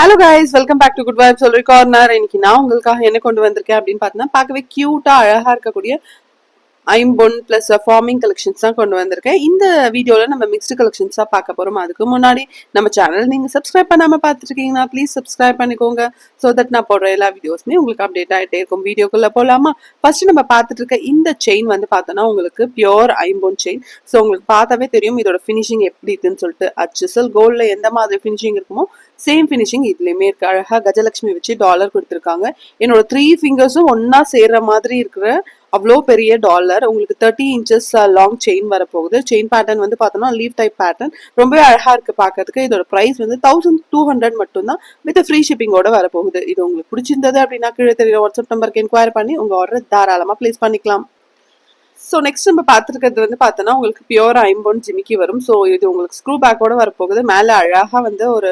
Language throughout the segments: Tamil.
Hello guys welcome back to good vibe சொல்ற கார்னர் இன்னைக்கு நான் உங்களுக்காக என்ன கொண்டு வந்திருக்கேன் அப்படின்னு பார்த்தீங்கன்னா பார்க்கவே கியூட்டா அழகா இருக்கக்கூடிய ஐம்பொன் பிளஸ் ஃபார்மிங் கலெக்ஷன்ஸ் தான் கொண்டு வந்திருக்கேன். இந்த வீடியோவில் நம்ம மிக்ஸ்டு கலெக்ஷன்ஸ் தான் பார்க்க போகிறோம் அதுக்கு முன்னாடி நம்ம சேனல் நீங்கள் சப்ஸ்கிரைப் பண்ணாமல் பார்த்துருக்கீங்கன்னா ப்ளீஸ் சப்ஸ்கிரைப் பண்ணிக்கோங்க. ஸோ தட் நான் போடுற எல்லா வீடியோஸுமே உங்களுக்கு அப்டேட் ஆகிட்டே இருக்கும். வீடியோக்குள்ளே போகலாமா ஃபர்ஸ்ட் நம்ம பார்த்துட்டு இருக்க இந்த செயின் வந்து பார்த்தோன்னா உங்களுக்கு பியோர் ஐம்பொன் செயின் ஸோ உங்களுக்கு பார்த்தாவே தெரியும் இதோட ஃபினிஷிங் எப்படி இருக்குன்னு சொல்லிட்டு. அச்சுசல் கோல்டில் எந்த மாதிரி ஃபினிஷிங் இருக்குமோ சேம் ஃபினிஷிங் இதுலேயுமே இருக்கு. அழகாக கஜலட்சுமி வச்சு டாலர் கொடுத்துருக்காங்க. என்னோட த்ரீ ஃபிங்கர்ஸும் ஒன்றா சேர்ற மாதிரி இருக்கிற அவ்வளோ பெரிய டாலர் உங்களுக்கு தேர்ட்டி இன்ச்சஸ் லாங் செயின் வரப்போகுது. செயின் பேட்டர்ன் வந்து பார்த்தோம்னா லீவ் டைப் பேட்டர்ன் ரொம்பவே அழகா இருக்கு பார்க்கறதுக்கு. இதோட ப்ரைஸ் வந்து தௌசண்ட் டூ ஹண்ட்ரட் மட்டும்தான். வித் ஃப்ரீ ஷிப்பிங்கோட வரப்போகுது. இது உங்களுக்கு பிடிச்சிருந்தது அப்படின்னா கீழே தெரியுற வாட்ஸ்அப் நம்பருக்கு என்கொயர் பண்ணி உங்க ஆர்டர் தாராளமா ப்ளேஸ் பண்ணிக்கலாம். ஸோ நெக்ஸ்ட் நம்ம பார்த்துருக்கிறது வந்து பார்த்தோன்னா உங்களுக்கு பியூர் ஐம்பொன் ஜிமிக்கி வரும். ஸோ இது உங்களுக்கு ஸ்க்ரூ பேக்கோட வரப்போகுது. மேலே அழகாக வந்து ஒரு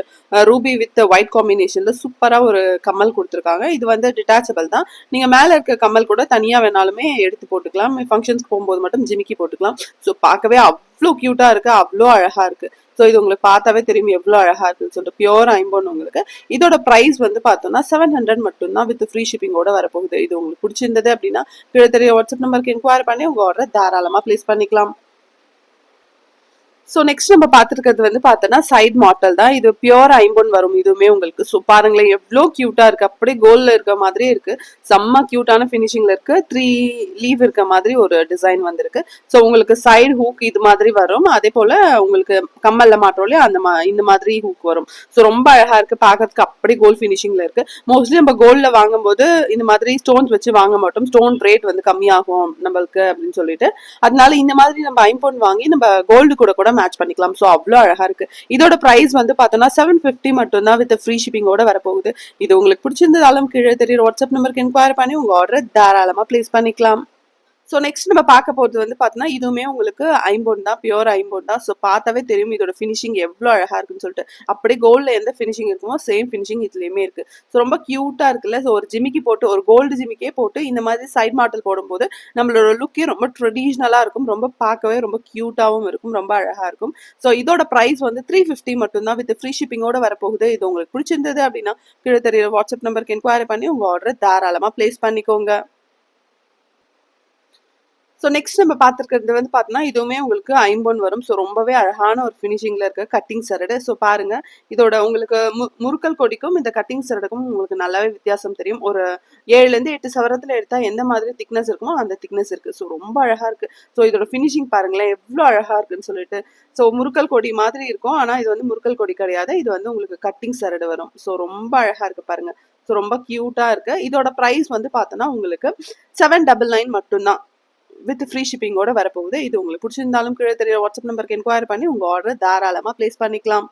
ரூபி வித் ஒயிட் காம்பினேஷனில் சூப்பராக ஒரு கம்மல் கொடுத்துருக்காங்க. இது வந்து டிட்டாச்சபிள் தான். நீங்கள் மேலே இருக்க கம்மல் கூட தனியாக வேணாலுமே எடுத்து போட்டுக்கலாம். ஃபங்க்ஷன்ஸ்க்கு போகும்போது மட்டும் ஜிமிக்கி போட்டுக்கலாம். ஸோ பார்க்கவே அவ்வளோ க்யூட்டாக இருக்குது அவ்வளோ அழகாக இருக்குது ஸோ இது உங்களுக்கு பார்த்தாவே தெரியும் எவ்வளோ அழகாக இருக்குன்னு சொல்லிட்டு. பியூர் ஐம்பொன் உங்களுக்கு. இதோட ப்ரைஸ் வந்து பார்த்தோம்னா செவன் ஹண்ட்ரட் மட்டும்தான் வித் ஃப்ரீ ஷிப்பிங்கோட வரப்போகுது. இது உங்களுக்கு பிடிச்சிருந்தது அப்படின்னா கீழே தெரிய வாட்ஸ்அப் நம்பருக்கு என்கொயரி பண்ணி உங்கள் ஆர்டர் தாராளமாக ப்ளேஸ் பண்ணிக்கலாம். ஸோ நெக்ஸ்ட் நம்ம பார்த்துருக்கிறது வந்து பார்த்தோன்னா சைட் மாடல் தான். இது பியோர் ஐம்பொன் வரும். இதுவுமே உங்களுக்கு ஸோ பாருங்களேன் எவ்வளோ க்யூட்டாக இருக்குது அப்படியே கோல்டில் இருக்க மாதிரி இருக்கு. செம்ம க்யூட்டான ஃபினிஷிங்கில் இருக்குது த்ரீ லீவ் இருக்க மாதிரி ஒரு டிசைன் வந்திருக்கு. ஸோ உங்களுக்கு சைடு ஹூக் இது மாதிரி வரும். அதே போல் உங்களுக்கு கம்மல்ல மாட்டோம்லையே அந்த மா இந்த மாதிரி ஹூக் வரும். ஸோ ரொம்ப அழகாக இருக்குது பார்க்கறதுக்கு அப்படியே கோல்ட் ஃபினிஷிங்கில் இருக்குது மோஸ்ட்லி நம்ம கோல்டில் வாங்கும்போது இந்த மாதிரி ஸ்டோன்ஸ் வச்சு வாங்க மாட்டோம். ஸ்டோன் ரேட் வந்து கம்மியாகும் நம்மளுக்கு அப்படின்னு சொல்லிட்டு. அதனால இந்த மாதிரி நம்ம ஐம்பொன் வாங்கி நம்ம கோல்டு கூட கூட மேட்ச் பண்ணிக்கலாம். ஸோ அவ்வளோ அழகா இருக்கு. இதோட ப்ரைஸ் வந்து பார்த்தோன்னா செவன் ஃபிஃப்டி மட்டும்தான் வித் ஃப்ரீ ஷிப்பிங்கோட வரப்போகுது. இது உங்களுக்கு பிடிச்சிருந்ததாலும் கீழே தெரியுற வாட்ஸ்அப் நம்பருக்கு என்கொயர் பண்ணி உங்க ஆர்டர் தாராளமா ப்ளேஸ் பண்ணிக்கலாம். ஸோ நெக்ஸ்ட் நம்ம பார்க்க போகிறது வந்து பார்த்தோன்னா இதுவுமே உங்களுக்கு ஐம்பொன் தான் பியூர் ஐம்பொன் தான். ஸோ பார்த்தாவே தெரியும் இதோட ஃபினிஷிங் எவ்வளோ அழகாக இருக்குன்னு சொல்லிட்டு. அப்படியே கோல்டில் எந்த ஃபினிஷிங் இருக்குமோ சேம் ஃபினிஷிங் இதுலேயுமே இருக்குது ஸோ ரொம்ப க்யூட்டாக இருக்குல்ல. ஸோ ஒரு ஜிமிக்கி போட்டு ஒரு கோல்டு ஜிமிக்கே போட்டு இந்த மாதிரி சைட் மாடல் போடும்போது நம்மளோட லுக்கே ரொம்ப ட்ரெடிஷ்னலாக இருக்கும். ரொம்ப பார்க்கவே ரொம்ப க்யூட்டாகவும் இருக்கும். ரொம்ப அழகாக இருக்கும். ஸோ இதோட ப்ரைஸ் வந்து த்ரீ ஃபிஃப்டி மட்டும்தான் வித் ஃப்ரீ ஷிப்பிங்கோட வரப்போகுது. இது உங்களுக்கு பிடிச்சிருந்தது அப்படின்னா கீழே தெரியல வாட்ஸ்அப் நம்பருக்கு என்கொயரி பண்ணி உங்கள் ஆர்டரை தாராளமாக ப்ளேஸ் பண்ணிக்கோங்க. ஸோ நெக்ஸ்ட் நம்ம பார்த்துருக்கிறது வந்து பார்த்தோன்னா இதுவுமே உங்களுக்கு ஐம்பொன் வரும். ஸோ ரொம்பவே அழகான ஒரு ஃபினிஷிங்கில் இருக்க கட்டிங் சரடு. ஸோ பாருங்க இதோட உங்களுக்கு மு முறுக்கல் கொடிக்கும் இந்த கட்டிங் சரடுக்கும் உங்களுக்கு நல்லாவே வித்தியாசம் தெரியும். ஒரு ஏழுலேருந்து எட்டு சவரத்தில் எடுத்தால் எந்த மாதிரி திக்னஸ் இருக்குமோ அந்த திக்னஸ் இருக்குது ஸோ ரொம்ப அழகாக இருக்குது ஸோ இதோட ஃபினிஷிங் பாருங்களேன் எவ்வளோ அழகாக இருக்குன்னு சொல்லிட்டு. ஸோ முறுக்கல் கொடி மாதிரி இருக்கும். ஆனால் இது வந்து முறுக்கல் கொடி கிடையாது. இது வந்து உங்களுக்கு கட்டிங் சரடு வரும். ஸோ ரொம்ப அழகாக இருக்குது பாருங்க. ஸோ ரொம்ப க்யூட்டாக இருக்கு. இதோட ப்ரைஸ் வந்து பார்த்தோன்னா உங்களுக்கு செவன் டபுள் நைன் மட்டும்தான். வித் ஃப்ரீ ஷிப்பிங்கோட வரப்போகுது. இது உங்களுக்கு பிடிச்சிருந்தாலும் கீழே தெரிய வாட்ஸ்அப் நம்பருக்கு என்கொயர் பண்ணி உங்கள் ஆர்டர் தாராளமாக ப்ளேஸ் பண்ணிக்கலாம்.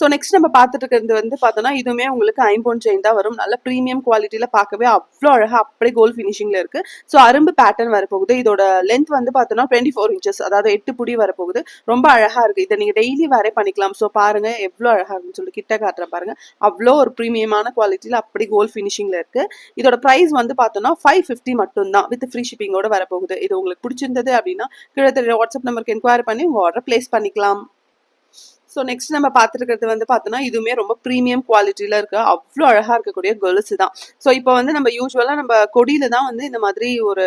ஸோ நெக்ஸ்ட் நம்ம பார்த்துட்டு இருக்கிறது வந்து பார்த்தோன்னா இதுவுமே உங்களுக்கு ஐம்பொன் செயின் தான் வரும். நல்ல ப்ரீமியம் குவாலிட்டியில் பார்க்கவே அவ்வளோ அழகாக அப்படியே கோல் ஃபினிஷிங்கில் இருக்குது ஸோ அரும்பு பேட்டர்ன் வரப்போகுது. இதோட லென்த் வந்து பார்த்தோன்னா டுவெண்ட்டி ஃபோர் இன்ச்சஸ் அதாவது எட்டு புடி வரப்போகுது. ரொம்ப அழகாக இருக்குது இதை நீங்கள் டெய்லி வேறே பண்ணிக்கலாம். ஸோ பாருங்கள் எவ்வளோ அழகாக இருக்குன்னு சொல்லிட்டு கிட்ட காட்டுறேன் பாருங்கள் அவ்வளோ ஒரு ப்ரீமியமான குவாலிட்டியில் அப்படி கோல் ஃபினிஷிங்கில் இருக்குது இதோட ப்ரைஸ் வந்து பார்த்தோன்னா ஃபைவ் ஃபிஃப்டி மட்டும்தான் வித் ஃப்ரீ ஷிப்பிங்கோட வரப்போகுது. இது உங்களுக்கு பிடிச்சிருந்தது அப்படின்னா கீழே வாட்ஸ்அப் நம்பருக்கு என்கொயரி பண்ணி உங்கள் ஆர்டர் ப்ளேஸ் பண்ணிக்கலாம். ஸோ நெக்ஸ்ட் நம்ம பார்த்துருக்கிறது வந்து பார்த்தோன்னா இதுவுமே ரொம்ப ப்ரீமியம் குவாலிட்டியில் இருக்க அவ்வளோ அழகாக இருக்கக்கூடிய கொலுசு தான். ஸோ இப்போ வந்து நம்ம யூஸ்வலாக நம்ம கொடியில தான் வந்து இந்த மாதிரி ஒரு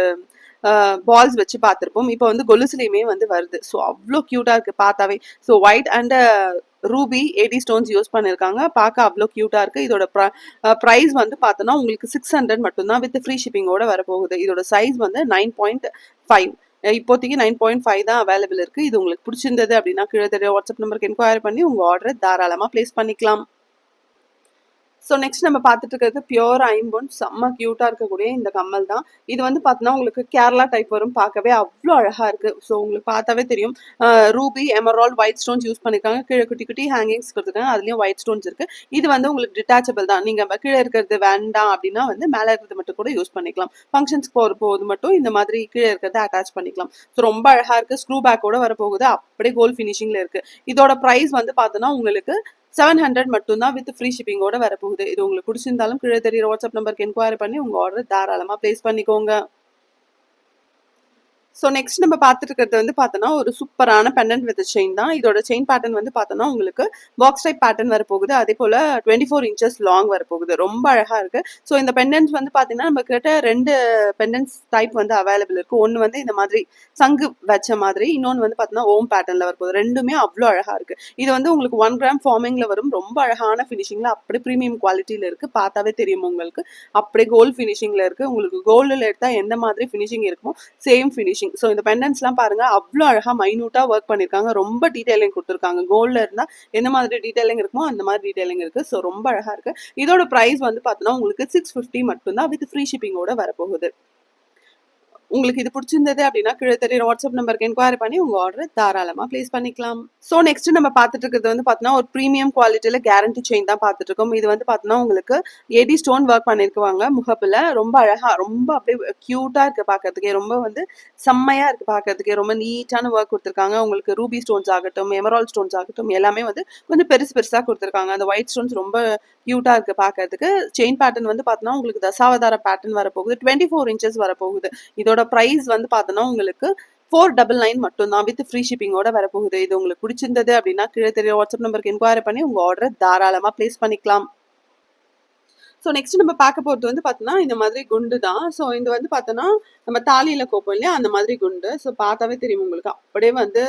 பால்ஸ் வச்சு பார்த்துருப்போம். இப்போ வந்து கொலுசுலையுமே வந்து வருது. ஸோ அவ்வளோ க்யூட்டாக இருக்குது பார்த்தாவே. So white and ruby eighty stones use பண்ணியிருக்காங்க பார்க்க அவ்வளோ க்யூட்டாக இருக்குது இதோட ப்ரைஸ் வந்து பார்த்தோன்னா உங்களுக்கு சிக்ஸ் ஹண்ட்ரட் மட்டும்தான் வித் ஃப்ரீ ஷிப்பிங்கோட வரப்போகுது. இதோட சைஸ் வந்து நைன் பாயிண்ட் ஃபைவ் இப்போதைக்கு நைன் பாயிண்ட் ஃபைவ் தான் அவைலபிள் இருக்குது இது உங்களுக்கு பிடிச்சிருந்தது அப்படின்னா கீழே தெரிய வாட்ஸ்அப் நம்பருக்கு என்கொயரி பண்ணி உங்கள் ஆர்டரை தாராளமாக ப்ளேஸ் பண்ணிக்கலாம். ஸோ நெக்ஸ்ட் நம்ம பார்த்துட்டு இருக்கிறது பியோர் ஐம்பொன் செம்ம க்யூட்டாக இருக்கக்கூடிய இந்த கம்மல் தான். இது வந்து பார்த்தோன்னா உங்களுக்கு கேரளா டைப் வரும். பார்க்கவே அவ்வளோ அழகாக இருக்குது ஸோ உங்களுக்கு பார்த்தாவே தெரியும். Ruby emerald white stones use பண்ணியிருக்காங்க கீழே குட்டி குட்டி ஹேங்கிங்ஸ் கொடுத்துருக்காங்க. அதுலேயும் ஒயிட் ஸ்டோன்ஸ் இருக்குது இது வந்து உங்களுக்கு டிட்டாச்சபிள் தான். நீங்கள் கீழே இருக்கிறது வேண்டாம் அப்படின்னா வந்து மேலே இருக்கிறது மட்டும் கூட யூஸ் பண்ணிக்கலாம். ஃபங்க்ஷன்ஸ்க்கு போகிற போது மட்டும் இந்த மாதிரி கீழே இருக்கிறத அட்டாச் பண்ணிக்கலாம். ஸோ ரொம்ப அழகாக இருக்குது ஸ்க்ரூ பேக்கோட வரப்போகுது. அப்படியே கோல் ஃபினிஷிங்கில் இருக்குது இதோட ப்ரைஸ் வந்து பார்த்தோன்னா உங்களுக்கு செவன் ஹண்ட்ரட் மட்டும்தான் வித் ஃப்ரீ ஷிப்பிங்கோட வரப்போகுது. இது உங்களுக்கு பிடிச்சிருந்தாலும் கீழே தெரியுற வாட்ஸ்அப் நம்பருக்கு என்கொயரி பண்ணி உங்கள் ஆர்டர் தாராளமாக ப்ளேஸ் பண்ணிக்கோங்க. ஸோ நெக்ஸ்ட் நம்ம பார்த்துட்டு இருக்கிறது வந்து பார்த்தோன்னா ஒரு சூப்பரான பெண்டன்ட் வித் செயின் தான். இதோட செயின் பேட்டர்ன் வந்து பார்த்தோன்னா உங்களுக்கு பாக்ஸ் டைப் பேட்டர்ன் வரப்போகுது. அதே போல் டுவெண்ட்டி ஃபோர் இன்ச்சஸ் லாங் வரப்போகுது. ரொம்ப அழகாக இருக்குது ஸோ இந்த பெண்டன்ஸ் வந்து பார்த்தீங்கன்னா நம்ம கிட்ட ரெண்டு பெண்டன்ஸ் டைப் வந்து அவைலபிள் இருக்குது ஒன்று வந்து இந்த மாதிரி சங்கு வச்ச மாதிரி இன்னொன்று வந்து பார்த்தீங்கன்னா ஓம் பேட்டர்னில் வரப்போகுது. ரெண்டுமே அவ்வளோ அழகாக இருக்குது இது வந்து உங்களுக்கு ஒன் கிராம் ஃபார்மிங்கில் வரும். ரொம்ப அழகான ஃபினிஷிங்கில் அப்படியே ப்ரீமியம் குவாலிட்டியில் இருக்குது பார்த்தாவே தெரியும் உங்களுக்கு. அப்படியே கோல்டு ஃபினிஷிங்கில் இருக்குது உங்களுக்கு கோல்டில் எடுத்தால் எந்த மாதிரி ஃபினிஷிங் இருக்குமோ சேம் ஃபினிஷிங் ஸோ இந்த பெண்டன்ஸ்லாம் பாருங்க அவ்வளோ அழகாக மைனூட்டாக ஒர்க் பண்ணியிருக்காங்க ரொம்ப டீட்டெயிலிங் கொடுத்துருக்காங்க. கோல்டில் இருந்தால் எந்த மாதிரி டீட்டெயிலிங் இருக்குமோ அந்த மாதிரி டீட்டெயிலிங் இருக்குது ஸோ ரொம்ப அழகாக இருக்குது இதோட ப்ரைஸ் வந்து பார்த்தோன்னா உங்களுக்கு சிக்ஸ் ஃபிஃப்டி மட்டும்தான் வித் ஃப்ரீ ஷிப்பிங்கோட வரப்போகுது. உங்களுக்கு இது பிடிச்சிருந்தது அப்படின்னா கீழே தெரியுற வாட்ஸ்அப் நம்பருக்கு என்கொயரி பண்ணி உங்க ஆர்டர் தாராளமா ப்ளேஸ் பண்ணிக்கலாம். ஸோ நெக்ஸ்ட் நம்ம பார்த்துட்டு இருக்கிறது வந்து பார்த்தோன்னா ஒரு ப்ரீமியம் குவாலிட்டியில கேரண்டி செயின் தான் பார்த்துட்டு இருக்கோம். இது வந்து பார்த்தோன்னா உங்களுக்கு எடி ஸ்டோன் ஒர்க் பண்ணிருக்குவாங்க. முகப்புல ரொம்ப அழகா ரொம்ப அப்படியே கியூட்டா இருக்கு பார்க்கறதுக்கே. ரொம்ப வந்து செம்மையா இருக்கு பார்க்கறதுக்கே. ரொம்ப நீட்டான ஒர்க் கொடுத்துருக்காங்க. உங்களுக்கு ரூபி ஸ்டோன்ஸ் ஆகட்டும் எமரால் ஸ்டோன்ஸ் ஆகட்டும் எல்லாமே வந்து கொஞ்சம் பெருசு பெருசா கொடுத்துருக்காங்க. அந்த ஒயிட் ஸ்டோன்ஸ் ரொம்ப கியூட்டா இருக்கு பார்க்கறதுக்கு. செயின் பேட்டர்ன் வந்து பார்த்தோன்னா உங்களுக்கு தசாவதார பேட்டர்ன் வரப்போகுது. டுவெண்ட்டி ஃபோர் இன்ச்சஸ் வரப்போகுது. இதோட ப்ரைஸ் வந்து பார்த்தோன்னா உங்களுக்கு ஃபோர் டபுள் நைன் மட்டும்தான். வித் ஃப்ரீ ஷிப்பிங்கோட வரப்போகுது. இது உங்களுக்கு பிடிச்சிருந்தது அப்படின்னா கீழே தெரிய வாட்ஸ்அப் நம்பருக்கு என்கொயரி பண்ணி உங்கள் ஆர்டரை தாராளமாக ப்ளேஸ் பண்ணிக்கலாம். ஸோ நெக்ஸ்ட் நம்ம பார்க்க போகிறது வந்து பார்த்தோன்னா இந்த மாதிரி குண்டு தான். ஸோ இது வந்து பார்த்தோன்னா நம்ம தாலியில் கோப்போம் இல்லையா? அந்த மாதிரி குண்டு. ஸோ பார்த்தாவே தெரியும் உங்களுக்கு. அப்படியே வந்து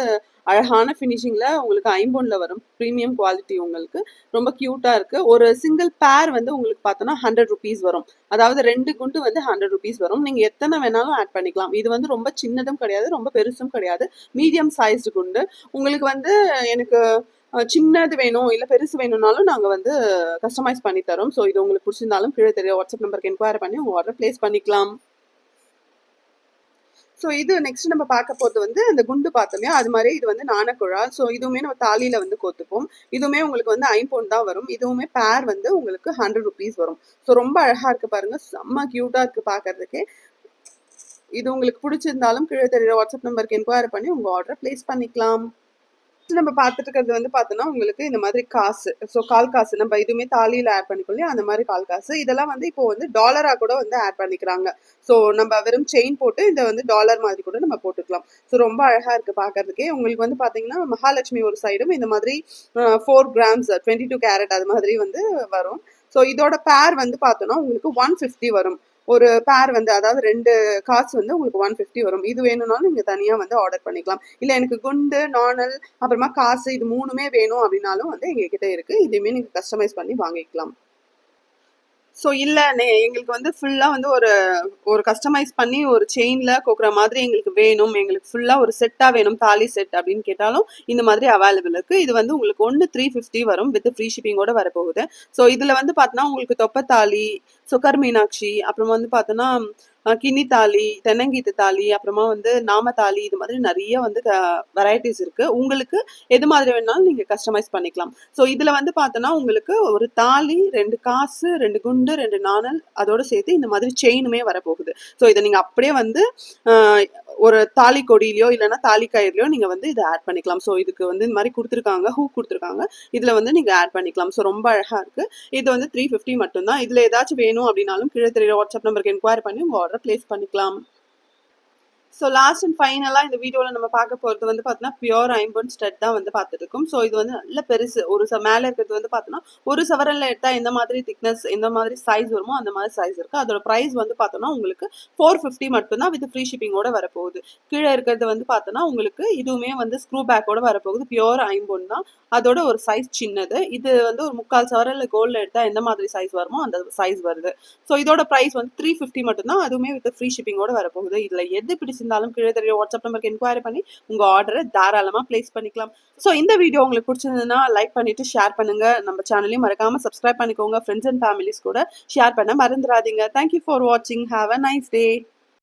அழகான ஃபினிஷிங்கில் உங்களுக்கு ஐம்பொனில் வரும். ப்ரீமியம் குவாலிட்டி உங்களுக்கு. ரொம்ப க்யூட்டாக இருக்குது ஒரு சிங்கிள் பேர் வந்து உங்களுக்கு பார்த்தோன்னா ஹண்ட்ரட் ருபீஸ் வரும். அதாவது ரெண்டு குண்டு வந்து ஹண்ட்ரட் ருபீஸ் வரும். நீங்கள் எத்தனை வேணாலும் ஆட் பண்ணிக்கலாம். இது வந்து ரொம்ப சின்னதும் கிடையாது ரொம்ப பெருசும் கிடையாது. மீடியம் சைஸ்டு குண்டு. உங்களுக்கு வந்து எனக்கு சின்னது வேணும் இல்லை பெருசு வேணும்னாலும் நாங்கள் வந்து கஸ்டமைஸ் பண்ணி தரோம். ஸோ இது உங்களுக்கு பிடிச்சிருந்தாலும் கீழே தெரிய வாட்ஸ்அப் நம்பருக்கு என்கொயரி பண்ணி உங்கள் ஆர்டர் ப்ளேஸ் பண்ணிக்கலாம். ஸோ இது நெக்ஸ்ட் நம்ம பார்க்க போகிறது வந்து அந்த குண்டு பார்த்தோம் அது மாதிரி இது வந்து நாணக்குழா. ஸோ இதுவுமே நம்ம தாலியில் வந்து கோத்துப்போம். இதுவுமே உங்களுக்கு வந்து ஐம்பொன் தான் வரும். இதுவுமே பேர் வந்து உங்களுக்கு ஹண்ட்ரட் ருபீஸ் வரும். ஸோ ரொம்ப அழகாக இருக்குது பாருங்க. செம்ம க்யூட்டாக இருக்குது பார்க்கறதுக்கே இது உங்களுக்கு பிடிச்சிருந்தாலும் கீழே தெரியுற வாட்ஸ்அப் நம்பருக்கு என்கொயரி பண்ணி உங்கள் ஆர்டரை ப்ளேஸ் பண்ணிக்கலாம். Next நம்ம பார்த்துட்டு இருக்கிறது வந்து பார்த்தோன்னா உங்களுக்கு இந்த மாதிரி காசு. ஸோ கால் காசு. நம்ம இதுவுமே தாலியில் ஆட் பண்ணிக்கொள்ளி அந்த மாதிரி கால் காசு. இதெல்லாம் வந்து இப்போ வந்து டாலராக கூட வந்து ஆட் பண்ணிக்கிறாங்க. ஸோ நம்ம வெறும் செயின் போட்டு இதை வந்து டாலர் மாதிரி கூட நம்ம போட்டுக்கலாம். ஸோ ரொம்ப அழகாக இருக்குது பார்க்கறதுக்கே. உங்களுக்கு வந்து பார்த்தீங்கன்னா மகாலட்சுமி ஒரு சைடும் இந்த மாதிரி four grams twenty two carat அது மாதிரி வந்து வரும். ஸோ இதோட பேர் வந்து பார்த்தோன்னா உங்களுக்கு ஒன் ஃபிஃப்டி வரும். ஒரு பேர் வந்து அதாவது ரெண்டு காசு வந்து உங்களுக்கு ஒன் ஃபிஃப்டி வரும். இது வேணும்னாலும் நீங்கள் தனியாக வந்து ஆர்டர் பண்ணிக்கலாம். இல்லை எனக்கு குண்டு நாணல் அப்புறமா காசு இது மூணுமே வேணும் அப்படின்னாலும் வந்து எங்ககிட்ட இருக்குது இதுவுமே நீங்கள் கஸ்டமைஸ் பண்ணி வாங்கிக்கலாம். ஸோ இல்லை எங்களுக்கு வந்து ஃபுல்லாக வந்து ஒரு ஒரு கஸ்டமைஸ் பண்ணி ஒரு செயினில் கோக்குற மாதிரி எங்களுக்கு வேணும். எங்களுக்கு ஃபுல்லாக ஒரு செட்டாக வேணும் தாலி செட் அப்படின்னு கேட்டாலும் இந்த மாதிரி அவைலபிள் இருக்குது இது வந்து உங்களுக்கு ஒன்று த்ரீ ஃபிஃப்டி வரும் வித் ஃப்ரீ ஷிப்பிங்கோட வரப்போகுது. ஸோ இதில் வந்து பார்த்தோன்னா உங்களுக்கு தொப்பத்தாலி சுகர் மீனாட்சி அப்புறமா வந்து பார்த்தோன்னா கினி தாலி தென்னங்கீத்து தாலி அப்புறமா வந்து நாம தாலி இது மாதிரி நிறைய வந்து வெரைட்டிஸ் இருக்கு. உங்களுக்கு எது மாதிரி வேணாலும் நீங்க கஸ்டமைஸ் பண்ணிக்கலாம். ஸோ இதுல வந்து பார்த்தோன்னா உங்களுக்கு ஒரு தாலி ரெண்டு காசு ரெண்டு குண்டு ரெண்டு நாணல் அதோட சேர்த்து இந்த மாதிரி செயினுமே வரப்போகுது. ஸோ இதை நீங்க அப்படியே வந்து ஒரு தாலி கொடியிலையோ இல்லைன்னா தாலி கயிறுலையோ நீங்க வந்து இதை ஆட் பண்ணிக்கலாம். ஸோ இதுக்கு வந்து இந்த மாதிரி கொடுத்துருக்காங்க ஹூ கொடுத்துருக்காங்க. இதுல வந்து நீங்க ஆட் பண்ணிக்கலாம். ஸோ ரொம்ப அழகா இருக்கு. இது வந்து த்ரீ ஃபிஃப்டி மட்டும்தான். இதுல ஏதாச்சும் வேணும் அப்படின்னாலும் கீழே தெரியுற வாட்ஸ்அப் நம்பருக்கு என்கொயரி பண்ணி உங்க ஆர்டர் பிளேஸ் பண்ணிக்கலாம். ஸோ லாஸ்ட் அண்ட் ஃபைனலாக இந்த வீடியோவில் நம்ம பார்க்க போகிறது வந்து பார்த்தோன்னா பியூர் ஐம்பொன் ஸ்டட் தான் வந்து பார்த்துட்டு இருக்கும் ஸோ இது வந்து நல்ல பெருசு. ஒரு ச மேலே இருக்கிறது வந்து பார்த்தோன்னா ஒரு சவரனில் எடுத்தால் எந்த மாதிரி திக்னஸ் எந்த மாதிரி சைஸ் வருமோ அந்த மாதிரி சைஸ் இருக்குது அதோட ப்ரைஸ் வந்து பார்த்தோன்னா உங்களுக்கு ஃபோர் ஃபிஃப்டி மட்டும்தான் வித் ஃப்ரீ ஷிப்பிங்கோட வரப்போகுது. கீழே இருக்கிறது வந்து பார்த்தோன்னா உங்களுக்கு இதுவுமே வந்து ஸ்க்ரூ பேக்கோட வரப்போகுது. பியூர் ஐம்பொன் தான். அதோட ஒரு சைஸ் சின்னது. இது வந்து ஒரு முக்கால் சவரல் கோல்டில் எடுத்தால் எந்த மாதிரி சைஸ் வருமோ அந்த சைஸ் வருது. ஸோ இதோட ப்ரைஸ் வந்து த்ரீ ஃபிஃப்டி மட்டும்தான். அதுவுமே வித் ஃப்ரீ ஷிப்பிங்கோட வரப்போகுது. இதில் எது பிடிச்சிருந்தாலும் கீழே தெரிய வாட்ஸ்அப் நம்பருக்கு என்கொயரி பண்ணி உங்கள் ஆர்டரை தாராளமாக ப்ளேஸ் பண்ணிக்கலாம். ஸோ இந்த வீடியோ உங்களுக்கு பிடிச்சிருந்ததுன்னா லைக் பண்ணிட்டு ஷேர் பண்ணுங்க. நம்ம சேனலையும் மறக்காமல் சப்ஸ்கிரைப் பண்ணிக்கோங்க. ஃப்ரெண்ட்ஸ் அண்ட் ஃபேமிலிஸ் கூட ஷேர் பண்ண மறந்துடாதீங்க. தேங்க்யூ ஃபார் வாட்சிங் ஹாவ் அ நைஸ் டே